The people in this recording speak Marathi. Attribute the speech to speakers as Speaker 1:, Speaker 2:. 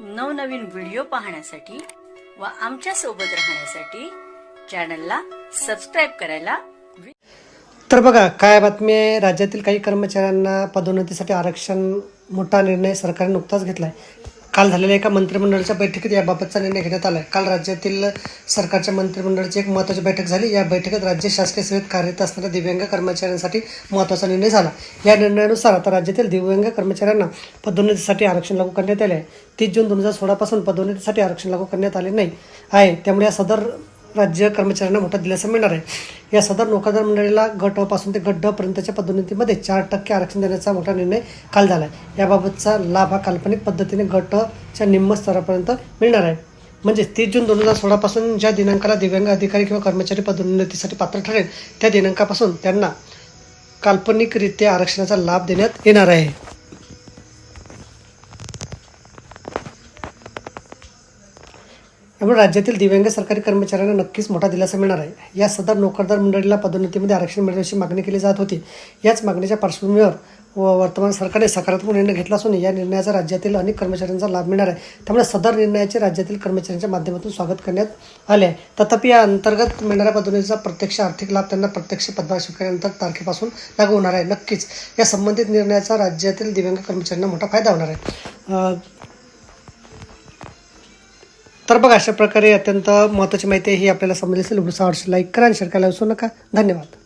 Speaker 1: नवनवीन व्हिडिओ पाहण्यासाठी व आमच्यासोबत राहण्यासाठी चॅनलला सबस्क्राईब करायला
Speaker 2: तर बघा काय बातमी आहे? राज्यातील काही कर्मचाऱ्यांना पदोन्नतीसाठी आरक्षण मोठा निर्णय सरकारने नुकताच घेतला आहे काल झालेल्या एका मंत्रिमंडळाच्या बैठकीत याबाबतचा निर्णय घेण्यात आला काल राज्यातील सरकारच्या मंत्रिमंडळाची एक महत्त्वाची बैठक झाली. या बैठकीत राज्य शासकीय सेवेत कार्यरत असणाऱ्या दिव्यांग कर्मचाऱ्यांसाठी महत्त्वाचा निर्णय झाला. या निर्णयानुसार आता राज्यातील दिव्यांग कर्मचाऱ्यांना पदोन्नतीसाठी आरक्षण लागू करण्यात आले आहे तीस जून दोन हजार सोळापासून पदोन्नतीसाठी आरक्षण लागू करण्यात आले नाही आहे. त्यामुळे या सदर राज्य कर्मचाऱ्यांना मोठा दिलासा मिळणार आहे. या सदर नोकरदार मंडळीला गटपासून ते गट ड पर्यंतच्या पदोन्नतीमध्ये चार टक्के आरक्षण देण्याचा मोठा निर्णय काल झाला आहे याबाबतचा लाभ हा काल्पनिक पद्धतीने गटच्या निम्न स्तरापर्यंत मिळणार आहे. म्हणजे तीस जून दोन हजार सोळापासून ज्या दिनांकाला दिव्यांग अधिकारी किंवा कर्मचारी पदोन्नतीसाठी पात्र ठरेल त्या दिनांकापासून त्यांना काल्पनिकरित्या आरक्षणाचा लाभ देण्यात येणार आहे. त्यामुळे राज्यातील दिव्यांग सरकारी कर्मचाऱ्यांना नक्कीच मोठा दिलासा मिळणार आहे. या सदर नोकरदार मंडळीला पदोन्नतीमध्ये आरक्षण मिळण्याची मागणी केली जात होती. याच मागणीच्या पार्श्वभूमीवर व वर्तमान सरकारने सकारात्मक निर्णय घेतला असून या निर्णयाचा राज्यातील अनेक कर्मचाऱ्यांचा लाभ मिळणार आहे. त्यामुळे सदर निर्णयाचे राज्यातील कर्मचाऱ्यांच्या माध्यमातून स्वागत करण्यात आले आहे. तथापि या अंतर्गत मिळणाऱ्या पदोन्नतीचा प्रत्यक्ष आर्थिक लाभ त्यांना प्रत्यक्ष पदभार स्वीकारल्यानंतर तारखेपासून लागू होणार आहे. नक्कीच या संबंधित निर्णयाचा राज्यातील दिव्यांग कर्मचाऱ्यांना मोठा फायदा होणार आहे. तर बघा अशा प्रकारे अत्यंत महत्त्वाची माहिती आहे ही आपल्याला समजली असेल. व्हिडिओ आवडशी लाईक करा आणि शेअर करायला विसरू नका. धन्यवाद.